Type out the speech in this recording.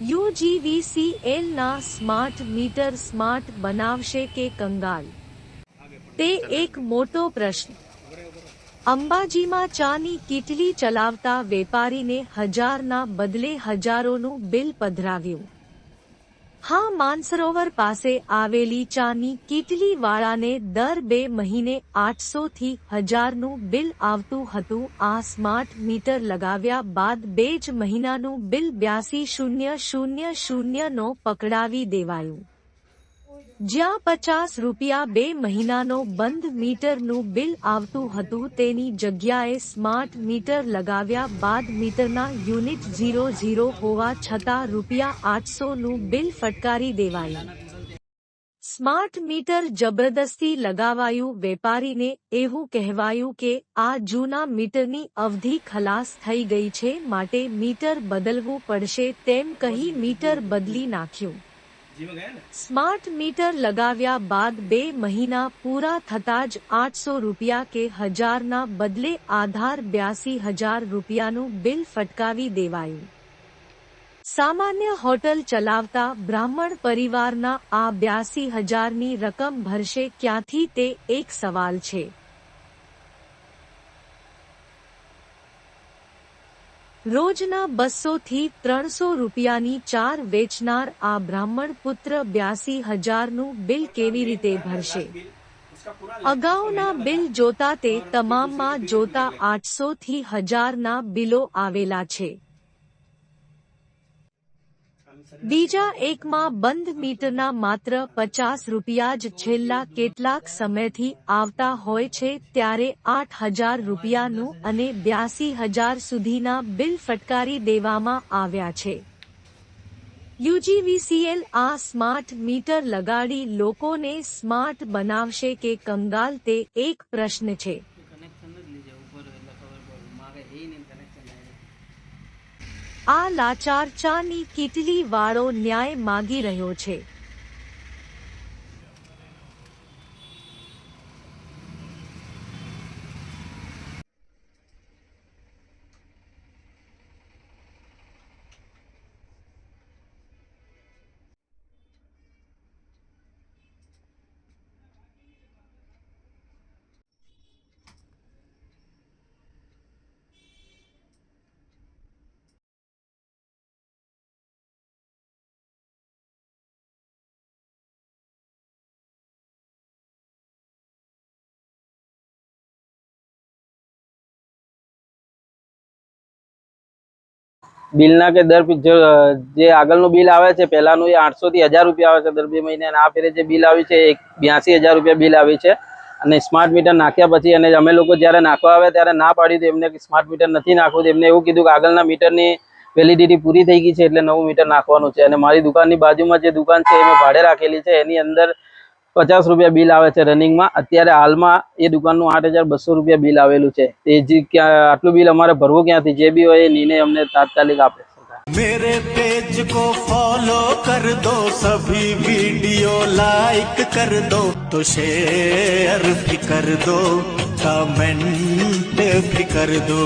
યુજીવીસીએલના smart meter smart બનાવશે કે કંગાલ? તે એક મોટો પ્રશ્ન. અંબાજીમાં ચાની કીટલી ચલાવતા વેપારીને હજારના બદલે હજારોનું બિલ પધરાવ્યું. હા, માનસરોવર પાસે આવેલી ચાની કીટલી વાળાને દર બે મહિને આઠસો થી હજારનું બિલ આવતું હતું. આ સ્માર્ટ મીટર લગાવ્યા બાદ બે જ મહિનાનું બિલ બ્યાસી શૂન્ય શૂન્ય શૂન્યનો પકડાવી દેવાયું. જ્યાં પચાસ રૂપિયા બે મહિનાનો બંધ મીટરનું બિલ આવતું હતું, તેની જગ્યાએ સ્માર્ટ મીટર લગાવ્યા બાદ મીટરના યુનિટ ઝીરો ઝીરો હોવા છતાં રૂપિયા આઠસોનું બિલ ફટકારી દેવાયું. સ્માર્ટ મીટર જબરદસ્તી લગાવાયું. વેપારીને એવું કહેવાયું કે આ જૂના મીટરની અવધિ ખલાસ થઈ ગઈ છે, માટે મીટર બદલવું પડશે તેમ કહી મીટર બદલી નાખ્યું. સ્માર્ટ મીટર લગાવ્યા બાદ બે મહિના પૂરા થતાં જ આઠસો રૂપિયા કે હજારના બદલે આધાર બ્યાસી હજાર રૂપિયાનું બિલ ફટકાવી દેવાયું. સામાન્ય હોટલ ચલાવતા બ્રાહ્મણ પરિવારના આ બ્યાસી હજારની રકમ ભરશે ક્યાંથી તે એક સવાલ છે. રોજના બસો થી ત્રણસો રૂપિયાની ચાર વેચનાર આ બ્રાહ્મણ પુત્ર બ્યાસી હજારનું બિલ કેવી રીતે ભરશે? અગાઉના બિલ જોતા તે તમામમાં જોતા આઠસો થી હજારના બિલો આવેલા છે. બીજા એકમાં બંધ મીટરના માત્ર પચાસ રૂપિયા જ છેલ્લા કેટલાક સમયથી આવતા હોય છે ત્યારે આઠ હજાર રૂપિયાનું અને બ્યાસી હજાર સુધીના બિલ ફટકારી દેવામાં આવ્યા છે. યુજીવીસીએલ આ સ્માર્ટ મીટર લગાડી લોકોને સ્માર્ટ બનાવશે કે કંગાલ તે એક પ્રશ્ન છે. આ લાચાર ચાની કીટલી વાળો ન્યાય માગી રહ્યો છે. બિલના કે દર જે આગળનું બિલ આવે છે, પહેલાનું એ આઠસો થી હજાર રૂપિયા આવે છે દર બે મહિને, અને આ ફેરે જે બિલ આવ્યું છે એક બ્યાસી હજાર રૂપિયા બિલ આવી છે. અને સ્માર્ટ મીટર નાખ્યા પછી અને અમે લોકો જ્યારે નાખવા આવ્યા ત્યારે ના પાડી તો એમને સ્માર્ટ મીટર નથી નાખવું. તો એમને એવું કીધું કે આગળના મીટરની વેલિડિટી પૂરી થઈ ગઈ છે, એટલે નવું મીટર નાખવાનું છે. અને મારી દુકાનની બાજુમાં જે દુકાન છે એ મેં ભાડે રાખેલી છે. એની અંદર પચાસ રૂપિયા બિલ આવે છે રનિંગમાં અત્યારે હાલમાં એ દુકાનનું આઠ હજાર બસો રૂપિયા બિલ આવેલું છે તે જે ક્યાં આટલું બિલ અમારે ભરવું ક્યાંથી જે બી હોય એ નિર્ણય અમને તાત્કાલિક આપે સરકાર मेरे पेज को फॉलो कर दो सभी वीडियो लाइक कर दो तो शेयर भी कर दो कमेंट भी कर दो